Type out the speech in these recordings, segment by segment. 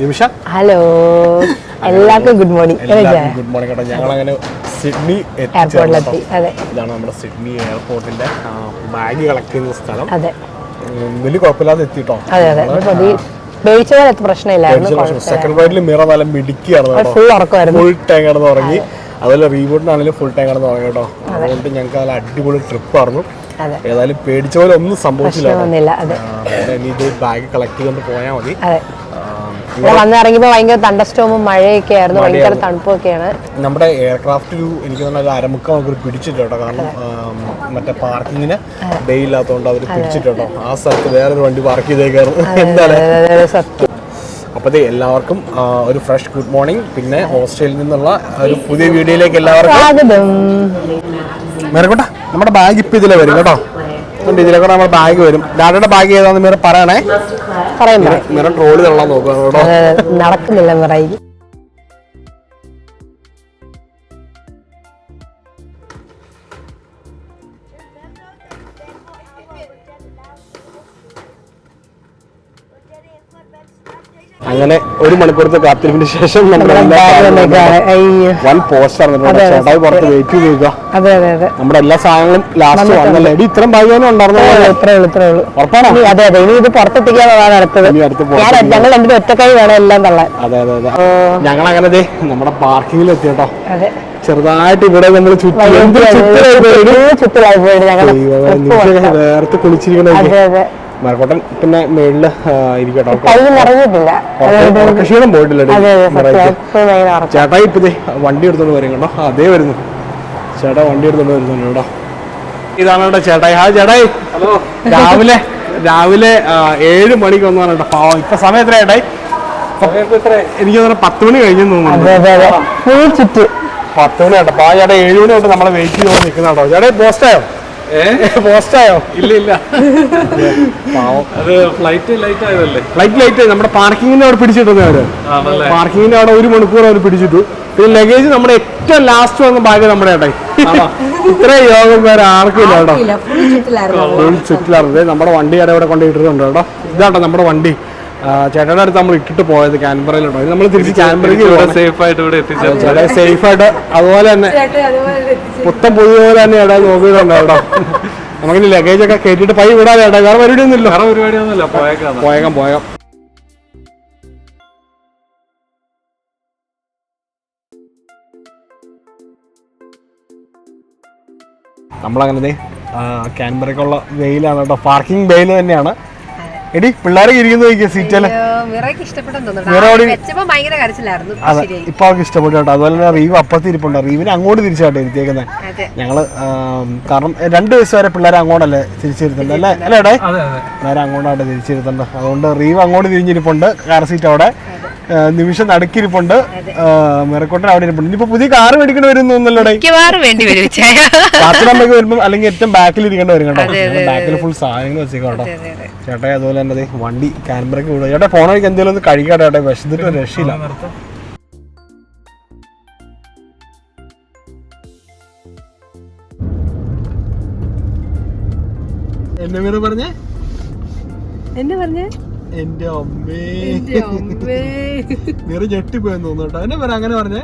നിമിഷ. Hello എല്ലാവർക്കും good morning good morning കേട്ടോ. ഞങ്ങൾ അങ്ങനെ സിഡ്നി എയർപോർട്ടിലെത്തി അതെ. ഇതാണ് നമ്മുടെ സിഡ്നി എയർപോർട്ടിന്റെ ബാഗ് കളക്ട് ചെയ്യുന്ന സ്ഥലം. അതെ. വലിയ കുഴപ്പമില്ലാതെ എത്തിട്ടോ. അതെ അതെ. പേടിച്ച പോലെ പ്രശ്നമില്ലായിരുന്നു. സെക്കൻഡ് റൈഡിൽ മിറ നല്ല മിടുക്കിയാണ് കേട്ടോ. ഫുൾ ഉറക്കമായിരുന്നു. ഫുൾ ടൈം കിടന്ന് ഉറങ്ങി. അതുപോലെ റീബോട്ടിനാണെങ്കിലും ഫുൾ ടൈം കിടന്ന് ഉറങ്ങി കേട്ടോ. അതുകൊണ്ട് ഞങ്ങൾക്ക് നല്ല അടിപൊളി ട്രിപ്പ് ആയിരുന്നു. ഏതായാലും പേടിച്ച പോലെ ഒന്നും സംഭവിച്ചില്ല ബാഗ് കളക്ട് ചെയ്തുകൊണ്ട് പോയാൽ മതി. അതെ ഇറങ്ങിയപ്പോൾ ഭയങ്കര തണ്ടസ്റ്റോമും മഴയൊക്കെ ആയിരുന്നു. ഭയങ്കര തണുപ്പൊക്കെയാണ്. നമ്മുടെ എയർക്രാഫ്റ്റ് ഒരു എനിക്ക് തന്നെ ഒരു അരമുക്ക നമുക്ക് പിടിച്ചിട്ട് കാരണം മറ്റേ പാർക്കിങ്ങിന് ഡേ ഇല്ലാത്തതുകൊണ്ട് അവർ പിടിച്ചിട്ടോ ആ സ്ഥലത്ത് വേറൊരു വണ്ടി പാർക്ക് ചെയ്തേക്കായിരുന്നു. എന്താണ്? സത്യം. അപ്പോൾ എല്ലാവർക്കും ഒരു ഫ്രഷ് ഗുഡ് മോർണിംഗ് പിന്നെ ഹോസ്റ്റലിൽ നിന്നുള്ള ഒരു പുതിയ വീഡിയോയിലേക്ക് എല്ലാവർക്കും മേരക്കോട്ടെ നമ്മുടെ ബാഗ് ഇപ്പം ഇതിലെ വരും കേട്ടോ. ഇതിലെ കൂടെ നമ്മുടെ ബാഗ് വരും. ഡാഡയുടെ ബാഗ് ഏതാണെന്ന് മേരെ പറയണേ? പറയും പറയും മേരെ ട്രോളി തള്ളാൻ നോക്കുക നടക്കുന്നില്ല പറയും അങ്ങനെ ഒരു മണിക്കൂറത്തെ കാത്തിരിപ്പിന് ശേഷം വൻ പോസ്റ്റർ അതെ, ചേട്ടായി പുറത്ത് വെയിറ്റ് ചെയ്ത് അതെ അതെ അതെ. നമ്മുടെ എല്ലാ സാധനങ്ങളും ലാസ്റ്റ് വന്നല്ലേ? എടി ഇത്രയും ഭാഗ്യം ഉണ്ടായിരുന്നു? അതെ അതെ. ഇനി ഇത് പുറത്തെത്തിക്കാനുള്ളതാണ് അടുത്തത്. ഞങ്ങൾ രണ്ടും വേണം എല്ലാം തള്ളാൻ. അതെ അതെ അതെ. ഞങ്ങൾ അങ്ങനെ നമ്മുടെ പാർക്കിങ്ങിൽ എത്തി കേട്ടോ ചെറുതായിട്ട് ഇവിടെ നമ്മൾ ചുറ്റി ചുറ്റിലായി. പോയിട്ട് വേർത്ത് കുളിച്ചിരിക്കണേ മരക്കോട്ടൻ പിന്നെ മേളിൽ ഇരിക്കട്ടോ കൈ നിറഞ്ഞിട്ടില്ല. ഉറക്ക- ഉറക്കക്ഷീണം പോയിട്ടില്ല അതെ ഇപ്പതേ വണ്ടി എടുത്തോണ്ട് വരും കേട്ടോ. അതേ വരുന്നു. ചേട്ടാ വണ്ടി എടുത്തോണ്ട് വരുന്നുണ്ട് കേട്ടോ. ഇതാണ് കേട്ടോ ചേട്ടായി. ഹാ ചേട്ടായി. ഹലോ. രാവിലെ രാവിലെ ആ, ഏഴ് മണിക്ക് വന്നതാണ് കേട്ടോ. പാവം ഇപ്പൊ സമയം എത്ര ചേട്ടായി? എനിക്ക് തോന്നുന്നു പത്ത് മണി കഴിഞ്ഞെന്ന് തോന്നുന്നു. പത്ത് മണി കേട്ടോ പാവം ചേട്ടാ ഏഴ് മണി തൊട്ട് നമ്മളെ വെയിറ്റ് ചെയ്തോണ്ട് നിൽക്കുന്ന കേട്ടോ ചേട്ടായി പോസ്റ്റായോ പോസ്റ്റായോ? ഇല്ല ഇല്ല. അത് ഫ്ലൈറ്റ് ലൈറ്റ് ആയതല്ലേ? ഫ്ലൈറ്റ് ലൈറ്റ് നമ്മുടെ പാർക്കിങ്ങിന്റെ അവിടെ പിടിച്ചിട്ടുണ്ട് അവർ. പാർക്കിങ്ങിന്റെ അവിടെ ഒരു മണിക്കൂർ അവർ പിടിച്ചിട്ടു. പിന്നെ ലഗേജ് നമ്മുടെ ഏറ്റവും ലാസ്റ്റ് വന്ന ബാഗ് നമ്മുടെ ഏട്ടായി. ഇത്ര യോഗം വേറെ ആർക്കും ഇല്ല കേട്ടോ. ഫുൾ ചുറ്റിലാണ് നമ്മുടെ വണ്ടി അവിടെ ഇവിടെ കേട്ടോ. ഇതാട്ടോ നമ്മുടെ വണ്ടി. ചേട്ടയുടെ അടുത്ത് നമ്മൾ ഇട്ടിട്ട് പോയത് ക്യാൻബറയിലുണ്ടോ നമ്മൾ തിരിച്ച് ക്യാൻബറയ്ക്ക് സേഫ് ആയിട്ട് ഇവിടെ ചേട്ടാ സേഫ് ആയിട്ട് അതുപോലെ തന്നെ. പുത്തൻ പുതിയ പോലെ തന്നെ ഏടാ നോക്കിയിട്ടുണ്ട് അവിടെ നമുക്കിനി ലഗേജ് ഒക്കെ കയറ്റിയിട്ട് പൈ വിടാതെ ഏട്ടാ? വേറെ പരിപാടി ഒന്നുമില്ല. വേറെ പരിപാടി ഒന്നുമില്ല പോയേക്കാം പോയേക്കാം. നമ്മളങ്ങനെ ക്യാൻബറയ്ക്കുള്ള വെയിലാണ് കേട്ടോ. പാർക്കിംഗ് വെയിൽ തന്നെയാണ്. എടി പിള്ളേരെ ഇരിക്കുന്നു നോക്കിയ സീറ്റിൽ മിറയ്ക്ക് ഇഷ്ടപ്പെട്ടെന്ന് മിറ തോന്നുന്നു ഓടി- കരച്ചിലായിരുന്നു. ഇപ്പൊ അവർക്ക് ഇഷ്ടപ്പെട്ടു കേട്ടോ. അതുപോലെ തന്നെ റീവ് അപ്പുറത്ത് ഇരിപ്പുണ്ട്. റീവിനെ അങ്ങോട്ട് തിരിച്ചാട്ടോ ഇരുത്തിയേക്കുന്നത് ഞങ്ങൾ കാരണം രണ്ട് വയസ്സ് വരെ പിള്ളേരെ അങ്ങോട്ടല്ലേ തിരിച്ചിരുത്തുണ്ട് അല്ലേ? അല്ലേ പിള്ളേരെ അങ്ങോട്ടാട്ടെ തിരിച്ചിരുത്തുണ്ട് അതുകൊണ്ട് റീവ് അങ്ങോട്ട് തിരിഞ്ഞിരിപ്പുണ്ട്. കാർ സീറ്റ് അവിടെ. നിമിഷം നടക്കിരിപ്പുണ്ട്. മെറക്കോട്ടൻ അവിടെ ഇരിപ്പുണ്ട്. ഇനിയിപ്പോ പുതിയ കാർ മേടിക്കേണ്ടി വരും വരുമ്പോ വേണ്ടി വരും വരുമ്പോൾ അല്ലെങ്കിൽ ഏറ്റവും ബാക്കിൽ ഇരിക്കേണ്ടി വരും കേട്ടോ. ബാക്കിൽ ഫുൾ സാധനങ്ങൾ വെച്ചേക്കാം കേട്ടോ. ചേട്ടാ അതുപോലെ തന്നെ ദേ വണ്ടി ക്യാൻബറയ്ക്ക് വിടുക ചേട്ടാ ഫോൺ വഴിക്ക് എന്തെങ്കിലും ഒന്ന് കഴിക്കാട്ടെ ചേട്ടാ. വിശന്നിട്ട് രക്ഷയില്ല. എന്നെ പറഞ്ഞേ? എന്നെ പറഞ്ഞേ? എന്റെ അമ്മേ. നിറ ഞെട്ടിപ്പോയെന്ന് തോന്നുട്ടോ കേട്ടോ. എന്നെ പറ അങ്ങനെ പറഞ്ഞേ.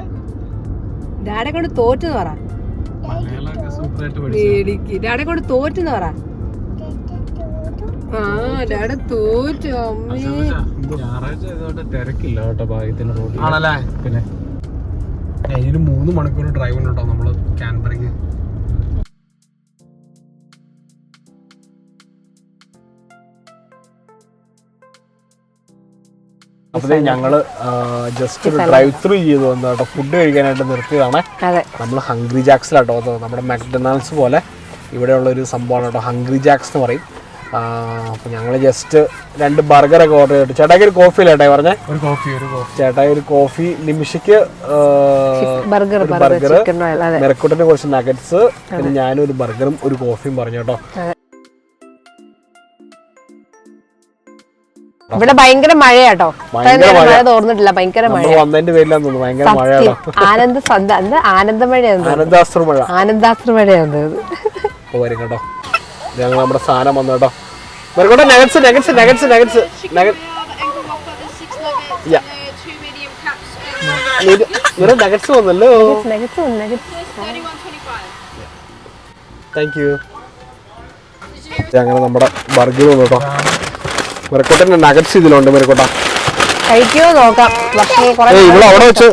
ഡാഡെ കൊണ്ട് തോറ്റെന്ന് പറ. ഡാഡെ കൊണ്ട് തോറ്റെന്ന് പറ. ആ ഡാഡ തോറ്റു അമ്മേ. തിരക്കില്ല കേട്ടോ ഭാഗ്യത്തിന് റോഡിൽ ആണല്ലേ? പിന്നെ ഇനി മൂന്ന് മണിക്കൂർ ഡ്രൈവ് ഉണ്ട് കേട്ടോ നമ്മൾ ക്യാൻബറയ്ക്ക് ദേ ഞങ്ങൾ ജസ്റ്റ് ഒരു ഡ്രൈവ് ത്രൂ ചെയ്ത് വന്നു കേട്ടോ. ഫുഡ് കഴിക്കാനായിട്ട് നിർത്തിയതാണ്. നമ്മൾ ഹംഗ്രി ജാക്സിലാട്ടോ വന്നത് നമ്മുടെ മക്ഡൊണാൾഡ്സ് പോലെ ഇവിടെയുള്ള ഒരു സംഭവമാണ് കേട്ടോ ഹംഗ്രി ജാക്സ് എന്ന് പറയും. അപ്പൊ ഞങ്ങൾ ജസ്റ്റ് രണ്ട് ബർഗറൊക്കെ ഓർഡർ ചെയ്തിട്ട് ചേട്ടായി ഒരു കോഫി അല്ലേ പറഞ്ഞേ? ഒരു കോഫി ഒരു കോഫി ചേട്ടായി ഒരു കോഫി നിമിഷയ്ക്ക് ബർഗർ ബർഗർ മെറക്കുട്ടിന് കുറച്ച് നഗറ്റ്സ് പിന്നെ ഞാനും ഒരു ബർഗറും ഒരു കോഫിയും പറഞ്ഞു കേട്ടോ. ഇവിടെ ഭയങ്കര മഴയാട്ടോ. കേട്ടോ മഴ. തോർന്നിട്ടില്ല ഭയങ്കര മഴ വന്നതിന്റെ പേരിലാന്ന് തോന്നുന്നു ഭയങ്കര മഴയാണോ? ആനന്ദ സന്ത എന്താ? ആനന്ദമഴയാണ് ആനന്ദാസ്ത്ര മഴ ആനന്ദാശ്ര മഴയാണ് വരും കേട്ടോ. ഞങ്ങൾ നമ്മുടെ സാധനം വന്നു കേട്ടോ. മെറക്കോട്ടെ nuggets nuggets nuggets nuggets nugget nuggets വന്നല്ലോ. നഗറ്റ്സ് നഗറ്റ്സ് താങ്ക് യു അങ്ങനെ നമ്മുടെ ബർഗർ വന്നു കേട്ടോ. മിറക്കോട്ടന്റെ നഗറ്റ്സ് ഇതിലുണ്ട് മെറക്കോട്ട. കഴിക്കോ നോക്കാം. പക്ഷേ കുറേ ഏയ് ഇവിടെ അവിടെ വെച്ച്.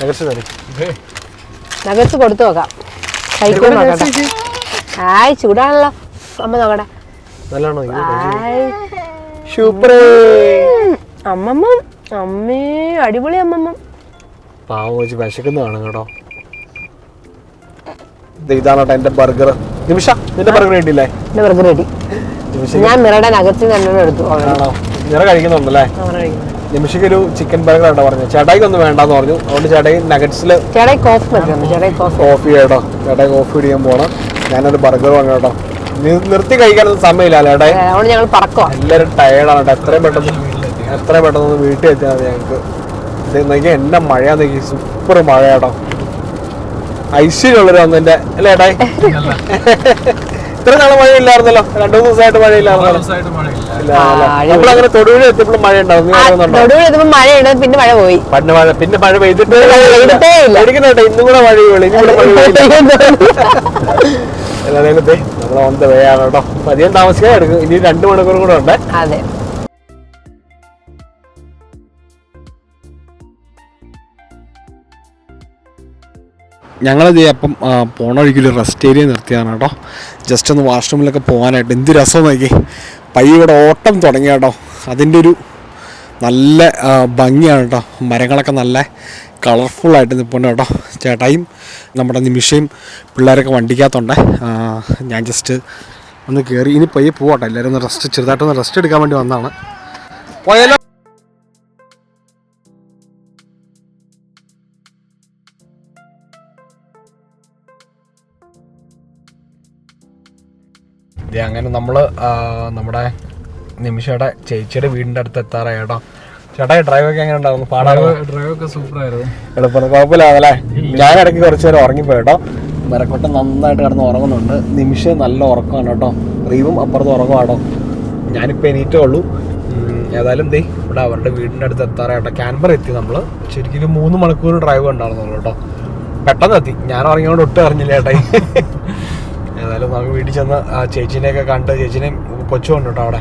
നഗറ്റ്സ് തരും. നഗറ്റ്സ് കൊടുത്തു നോക്കാം. കഴിക്കോ നോക്കട്ടെ. ആയ് ചൂടാണല്ലോ. അമ്മ നോക്കട്ടെ. ഹായ് സൂപ്പർ അമ്മമ്മ അമ്മേ അടിപൊളി അമ്മമ്മ. പാവം വെച്ച് വിശക്കുന്നതാണ് കേട്ടോ. ദേ ഇതാണ് കേട്ടോ എന്റെ ബർഗർ നിമിഷ നിന്റെ ബർഗർ കിട്ടിയില്ലേ എന്റെ ബർഗർ റെഡി നിമിഷ ഞാൻ മിറയുടെ നഗത്തിൽ രണ്ടെണ്ണം എടുത്തു നിറ കഴിക്കുന്നുണ്ടല്ലേ? നിമിഷയ്ക്ക് ഒരു ചിക്കൻ ബർഗർ ആട്ടോ പറഞ്ഞു. ചേട്ടായിക്ക് ഒന്നും വേണ്ടെന്ന് പറഞ്ഞു. അതുകൊണ്ട് ചേട്ടായി നഗറ്റ്സിൽ ചേട്ടായി കോഫ് ചേട്ടായി കേട്ടോ ചേട്ടായി കോഫി കുടിക്കാൻ പോണം. ഞാനൊരു ബർഗർ വാങ്ങണം കേട്ടോ. നിർത്തി കഴിക്കാനൊന്നും സമയമില്ല ചേട്ടായി? ഞങ്ങൾ എല്ലാവരും ടയേർഡാണ് കേട്ടോ. എത്രയും പെട്ടെന്ന് എത്രയും പെട്ടെന്ന് ഒന്ന് വീട്ടിൽ എത്തിയാൽ മതി ഞങ്ങൾക്ക്. ഇത് നോക്കിയാൽ എന്നെ മഴ നോക്കി. സൂപ്പർ മഴ കേട്ടോ. ഐശ്വര്യമുള്ളൊരു വന്നെന്റെ അല്ലേ ഏട്ടായി ഇത്ര നാളെ മഴയില്ലായിരുന്നല്ലോ. രണ്ടു മൂന്ന് ദിവസമായിട്ട് മഴയില്ലായിരുന്നല്ലോ? നമ്മളങ്ങനെ തൊടുപുഴ എത്തിയപ്പോഴും മഴ ഉണ്ടാവും. തൊടുപുഴ എത്തുമ്പോ മഴയുണ്ട് പിന്നെ മഴ പോയി. പണ്ട് മഴ പിന്നെ മഴ പെയ്തിട്ട്. പേടിക്കുന്നുണ്ട് ഇന്നും കൂടെ മഴ വീഴും ഇനി കൂടെ മഴ വീഴില്ല എല്ലാവരും നമ്മൾ ഓൺ ദ വേ ആണ് കേട്ടോ. അധികം താമസിക്കാൻ എടുക്കും. ഇനി രണ്ട് മണിക്കൂർ കൂടെ ഉണ്ട്. അതെ. ഞങ്ങളിത് അപ്പം പോണ വഴിക്കൊരു റെസ്റ്റ് ഏരിയ നിർത്തിയാണ് കേട്ടോ. ജസ്റ്റ് ഒന്ന് വാഷ്റൂമിലൊക്കെ പോകാനായിട്ട്. എന്ത് രസം നോക്കി പയ്യെ ഇവിടെ ഓട്ടം തുടങ്ങിയ കേട്ടോ. അതിന്റെ ഒരു നല്ല ഭംഗിയാണ് കേട്ടോ. മരങ്ങളൊക്കെ നല്ല കളർഫുള്ളായിട്ട് നിൽപ്പുണ്ട് കേട്ടോ. ചേട്ടായും നമ്മുടെ നിമിഷയും പിള്ളേരൊക്കെ വണ്ടിക്കകത്തുണ്ട്. ഞാൻ ജസ്റ്റ് ഒന്ന് കയറി ഇനി പയ്യെ പോവാട്ടോ. എല്ലാവരും ഒന്ന് റെസ്റ്റ് ചെറുതായിട്ടൊന്ന് റെസ്റ്റ് എടുക്കാൻ വേണ്ടി വന്നതാണ്. പോയാലോ? ദേ അങ്ങനെ നമ്മൾ നമ്മുടെ നിമിഷയുടെ ചേച്ചിയുടെ വീടിന്റെ അടുത്ത് എത്താറായി കേട്ടോ. ചേട്ടാ ഡ്രൈവ് ഒക്കെ എങ്ങനെ ഉണ്ടായിരുന്നു? പാടാതെ ഡ്രൈവ് ഒക്കെ സൂപ്പർ ആയിരുന്നു എളുപ്പം കുഴപ്പമില്ലാതല്ലേ ഞാൻ ഇടയ്ക്ക് കുറച്ച് നേരം ഉറങ്ങിപ്പോയി കേട്ടോ. മരക്കൊട്ട നന്നായിട്ട് കിടന്ന് ഉറങ്ങുന്നുണ്ട്. നിമിഷം നല്ല ഉറക്കമാണ് കേട്ടോ. റീവും അപ്പുറത്ത് ഉറങ്ങുവാട്ടോ ഞാനിപ്പോൾ എണീറ്റേ ഉള്ളൂ. ഏതായാലും ദേ ഇവിടെ അവരുടെ വീടിന്റെ അടുത്ത് എത്താറായി കേട്ടോ. ക്യാൻബർ എത്തി നമ്മൾ ശരിക്കും ഒരു മൂന്ന് മണിക്കൂർ ഡ്രൈവ് ഉണ്ടായിരുന്നുള്ളൂ കേട്ടോ. പെട്ടെന്ന് എത്തി. ഞാൻ ഉറങ്ങിയോണ്ട് ഒട്ടും അറിഞ്ഞില്ല ചേട്ടായി ഏതായാലും നമുക്ക് വീട്ടിൽ ചെന്ന് ആ ചേച്ചീനെയൊക്കെ കണ്ട് ചേച്ചീനെയും കൊച്ചും കേട്ടോ അവിടെ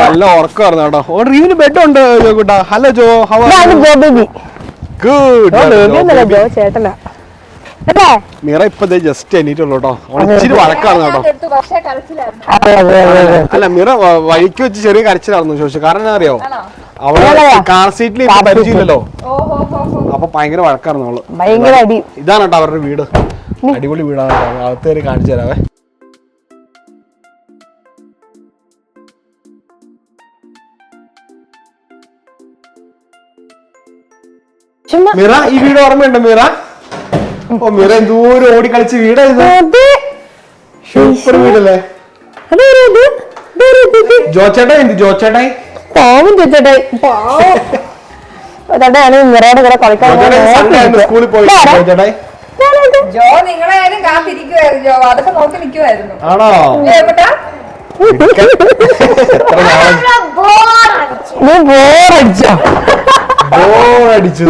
നല്ല ഉറക്കമായിരുന്നു കേട്ടോ. ഓ റീവിന് ബെഡ് ഉണ്ട് ജോക്കുട്ടാ ഹലോ ജോ. ഹവ ബേബി. ചേട്ടനാ. മീറ ഇപ്പൊ ജസ്റ്റ് എണീറ്റുള്ളൂ കേട്ടോ. ഇച്ചിരി വഴക്കാണ് കേട്ടോ. അല്ല മീറ വഴിക്ക് വെച്ച് ചെറിയ കരച്ചിലായിരുന്നു ചോദിച്ചു. കാരണം എന്താ അറിയോ അവൾ? കാർ സീറ്റിൽ ഇപ്പൊ പരിചയമില്ലല്ലോ. അപ്പൊ ഭയങ്കര വഴക്കായിരുന്നു അവൾ. ഇതാണ് കേട്ടോ അവരുടെ വീട്. അടിപൊളി വീടാണ് അകത്തേറി കാണിച്ചു തരാവേ. മിറ ഈ വീട് ഓർമ്മയുണ്ടോ മിറ? ഓ മിറ എന്തോരം ഓടി കളിച്ച് വീടാ ഇത്. സൂപ്പർ വീടല്ലേ? എന്ത് പാവം പാവം. നിറയുടെ കൂടെ കളിക്കാൻ ജോ നിങ്ങളെ കാത്തിരിക്കുവായിരുന്നു ജോ. അതൊക്കെ നോക്കി നിൽക്കുവായിരുന്നു ആണോ? നീ ബോറടിച്ചോ ബോറടിച്ചു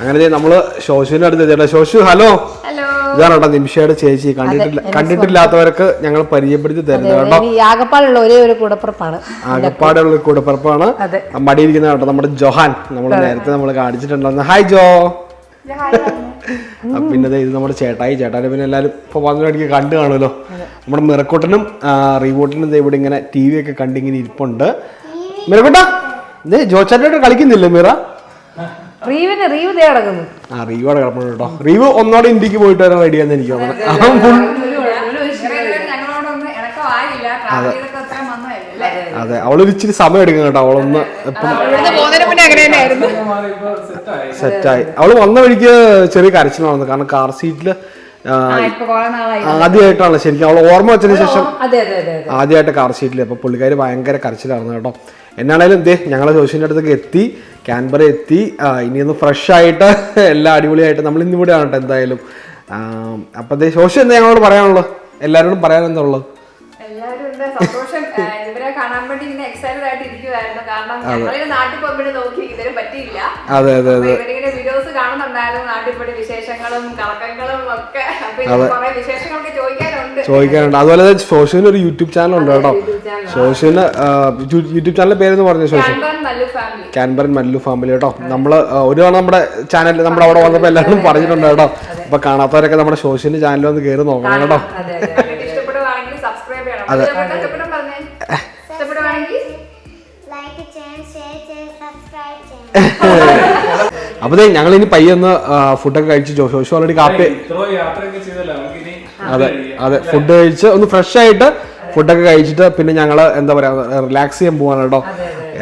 അങ്ങനെ നമ്മൾ ശോശുവിന്റെ അടുത്ത് ചേട്ടാ ശോശു ഹലോ? ഇതാണ് കേട്ടോ നിമിഷയുടെ ചേച്ചി കണ്ടിട്ടില്ല കണ്ടിട്ടില്ലാത്തവർക്ക് ഞങ്ങൾ പരിചയപ്പെടുത്തി തരുന്നത് കേട്ടോ. ആകപ്പാടുള്ള ഒരേ ഒരു കൂടപ്പുറപ്പാണ്. ആകപ്പാടുള്ള കൂടപ്പുറപ്പാണ്. മടിയിരിക്കുന്ന കേട്ടോ നമ്മുടെ ജോഹാൻ നമ്മൾ നേരത്തെ നമ്മൾ കാണിച്ചിട്ടുണ്ടായിരുന്നു. ഹായ് ജോ. പിന്നെ ദേ ഇത് നമ്മുടെ ചേട്ടായി. ചേട്ടായി പിന്നെ എല്ലാവരും ഇപ്പൊ വന്നിടയ്ക്ക് കണ്ടു കാണുമല്ലോ. നമ്മുടെ മിറക്കൂട്ടനും റീവോട്ടിനും ദേ ഇവിടെ ഇങ്ങനെ ടി വി ഒക്കെ കണ്ടിങ്ങനെ ഇരിപ്പുണ്ട്. മിറക്കൂട്ട ഇതേ ജോച്ചാറ്റായിട്ട് കളിക്കുന്നില്ലേ മിറ? റീവിന് റീവ് ദേ കിടക്കുന്നു. ആ റീവ് അവിടെ കിടപ്പുണ്ട് കേട്ടോ. റീവ് ഒന്നോടെ ഇന്ത്യയ്ക്ക് പോയിട്ട് വരാൻ റെഡിയാന്ന് എനിക്ക് തോന്നുന്നത് അവൻ ഫുൾ വന്നതല്ലേ അതെ. അവളൊരു ഇച്ചിരി സമയം എടുക്കും കേട്ടോ. അവളൊന്ന് ഇപ്പം പോകുന്നതിന് മുന്നേ അങ്ങനെ തന്നെയായിരുന്നു സെറ്റായി. അവൾ വന്ന വഴിക്ക് ചെറിയ കരച്ചിൽ കരച്ചിലാണെന്ന് കാരണം കാർ സീറ്റിൽ നാളായി ആദ്യമായിട്ടാണ് ശരിക്കും. അവൾ ഓർമ്മ വെച്ചതിന് ശേഷം ആദ്യമായിട്ട് കാർ സീറ്റിൽ അപ്പൊ പുള്ളിക്കാര് ഭയങ്കര കരച്ചിലായിരുന്നു കേട്ടോ. എന്നാണേലും ദേ ഞങ്ങൾ ജോഷിന്റെ അടുത്തേക്ക് എത്തി ക്യാൻബറ എത്തി. ആ, ഇനി ഒന്ന് ഫ്രഷ് ആയിട്ട് എല്ലാം അടിപൊളിയായിട്ട് നമ്മൾ ഇന്നിവിടെയാണ് കേട്ടോ എന്തായാലും. അപ്പൊ ദേ ജോഷി എന്താ ഞങ്ങളോട് പറയാനുള്ളത്? എല്ലാവരോടും പറയാൻ എന്താ ഉള്ളത്? കാണാൻ വേണ്ടി ഇങ്ങനെ എക്സൈറ്റഡ് ആയിട്ട് ഇരിക്കുവായിരുന്നു. കാരണം ഞങ്ങളിങ്ങനെ നാട്ടിൽ പോകുമ്പോഴും നോക്കി ഇതുവരെ പറ്റിയില്ല. അതെ അതെ അപ്പൊ ഇവരിങ്ങനെ വീഡിയോസ് കാണുന്നുണ്ടായിരുന്നു. നാട്ടിൽ പോയി വിശേഷങ്ങളും കറക്കങ്ങളും ഒക്കെ. അപ്പൊ കുറെ വിശേഷങ്ങളൊക്കെ ചോദിക്കാനുണ്ട്. ചോദിക്കാനുണ്ട്. അതുപോലെ തന്നെ ശോശുവിന് ഒരു യൂട്യൂബ് ചാനൽ. ഉണ്ട് കേട്ടോ സോഷ്യൽ യൂട്യൂബ് ചാനലിന്റെ പേരെന്ന് പറഞ്ഞു സോഷ്യൽ? ക്യാൻബർ മല്ലു ഫാമിലി. കേട്ടോ. നമ്മൾ ഒരു തവണ നമ്മുടെ ചാനൽ നമ്മുടെ അവിടെ വന്നപ്പോൾ എല്ലാവരും പറഞ്ഞിട്ടുണ്ട് കേട്ടോ. അപ്പൊ കാണാത്തവരൊക്കെ നമ്മുടെ സോഷ്യൽ ചാനലിൽ വന്ന് കയറി നോക്കണം കേട്ടോ. അതെ അപ്പൊ ഞങ്ങൾ ഇനി പയ്യൊന്ന് ഫുഡൊക്കെ കഴിച്ച് ജോഷു ഓൾറെഡി കാപ്പി അതെ അതെ ഫുഡ് കഴിച്ച് ഒന്ന് ഫ്രഷ് ആയിട്ട് ഫുഡൊക്കെ കഴിച്ചിട്ട് പിന്നെ ഞങ്ങൾ എന്താ പറയാ റിലാക്സ് ചെയ്യാൻ പോവാണ് കേട്ടോ.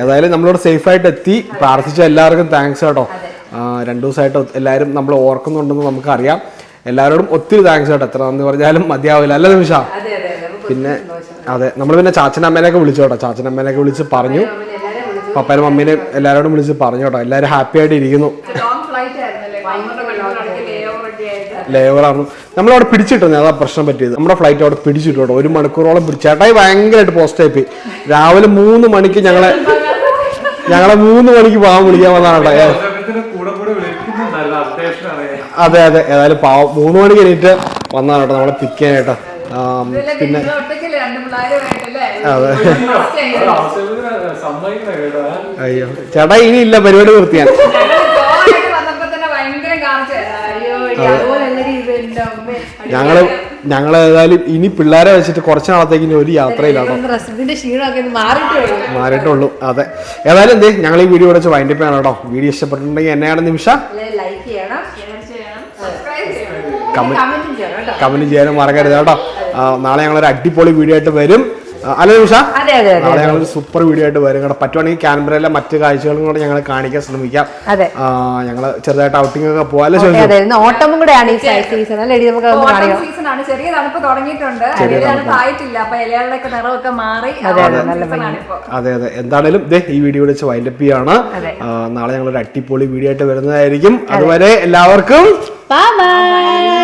ഏതായാലും നമ്മളോട് സേഫ് ആയിട്ട് എത്തി. പ്രാർത്ഥിച്ച എല്ലാവർക്കും താങ്ക്സ് കേട്ടോ. രണ്ടു ദിവസമായിട്ട് എല്ലാവരും നമ്മൾ ഓർക്കുന്നുണ്ടെന്ന് നമുക്കറിയാം. എല്ലാവരോടും ഒത്തിരി താങ്ക്സ് കേട്ടോ. എത്ര നന്ദി പറഞ്ഞാലും മതിയാവില്ല. അല്ല നിമിഷ? അതെ അതെ അതെ. പിന്നെ അതെ നമ്മൾ പിന്നെ ചാച്ചനമ്മേനെയൊക്കെ വിളിച്ചു കേട്ടോ. ചാച്ചനമ്മേനെയൊക്കെ വിളിച്ച് പറഞ്ഞു. പപ്പേനും മമ്മീനെയും എല്ലാവരോടും വിളിച്ച് പറഞ്ഞു കേട്ടോ. എല്ലാവരും ഹാപ്പി ആയിട്ട് ഇരിക്കുന്നു. ലേ ലേവറാണ് നമ്മളവിടെ പിടിച്ചിട്ടുണ്ട്. അതാ പ്രശ്നം പറ്റിയത്. നമ്മുടെ ഫ്ലൈറ്റ് അവിടെ പിടിച്ചിട്ടു കേട്ടോ. ഒരു മണിക്കൂറോളം പിടിച്ചു. ചേട്ടായി ഭയങ്കരമായിട്ട് പോസ്റ്റ് ആയി രാവിലെ മൂന്ന് മണിക്ക് ഞങ്ങളെ ഞങ്ങളെ മൂന്ന് മണിക്ക് പാവം വിളിക്കാൻ വന്നതാണ് കേട്ടോ. ഏ, ഓരോരുത്തരുടെ കൂടെ കൂടെ വിളിക്കുന്നുണ്ടല്ലോ. അതെ അതെ. ഏതായാലും പാവം മൂന്ന് മണിക്ക് എണീറ്റ് വന്നതാണ് കേട്ടോ. നമ്മളെ പിക്ക് ചെയ്യാനായിട്ട് പിന്നെ അതെ. അയ്യോ ചേട്ടാ ഇനി ഇല്ല പരിപാടി നിർത്തിയാൽ. ഞങ്ങൾ ഞങ്ങൾ ഏതായാലും ഇനി പിള്ളേരെ വെച്ചിട്ട് കുറച്ച് നാളത്തേക്ക് ഇനി ഒരു യാത്രയിലാണോ മാറിയിട്ടുള്ളൂ അതെ. ഏതായാലും എന്തേ ഞങ്ങൾ ഈ വീഡിയോ വിളിച്ച് വൈൻഡപ്പ് ചെയ്യണം കേട്ടോ. വീഡിയോ ഇഷ്ടപ്പെട്ടിട്ടുണ്ടെങ്കിൽ എന്നെയാണ് നിമിഷ. ലൈക്ക് ചെയ്യണം ഷെയർ ചെയ്യണം സബ്സ്ക്രൈബ് ചെയ്യണം. Comment- ചെയ്യണം കമന്റ് ചെയ്യാനും മറക്കരുത് കേട്ടോ. നാളെ ഞങ്ങളൊരു അടിപൊളി വീഡിയോ ആയിട്ട് വരും. അല്ല നിമിഷ? അതെ അതെ അതെ നാളെ സൂപ്പർ വീഡിയോ ആയിട്ട് വരും. കേട്ടോ പറ്റുവാണെങ്കിൽ ക്യാൻബറയിലെ മറ്റു കാഴ്ചകളും കൂടെ ഞങ്ങൾ കാണിക്കാൻ ശ്രമിക്കാം. അതെ. ഞങ്ങൾ ചെറുതായിട്ട് ഔട്ടിംഗ് ഒക്കെ പോകാൻ കൂടെയാണ് ഈ സീസൺ അല്ലേ എടി നമുക്ക് അതൊന്ന് ഓട്ടം കാണിക്കാം സീസൺ ആണ്. ചെറിയ തണുപ്പ് തുടങ്ങിയിട്ടുണ്ട്. ചെറിയ ആയിട്ടില്ല. അപ്പൊ ഇലകളുടെ നിറമൊക്കെ മാറി. അതെ, അതെ, നല്ല സീസൺ ആണ് അതെ അതെ. എന്താണേലും ദേ ഈ വീഡിയോ വിളിച്ച് വൈൻഡപ്പ് ചെയ്യാണ്. നാളെ ഞങ്ങൾ ഞങ്ങളൊരു അടിപൊളി വീഡിയോ ആയിട്ട് വരുന്നതായിരിക്കും. അതുവരെ എല്ലാവർക്കും ബൈ ബൈ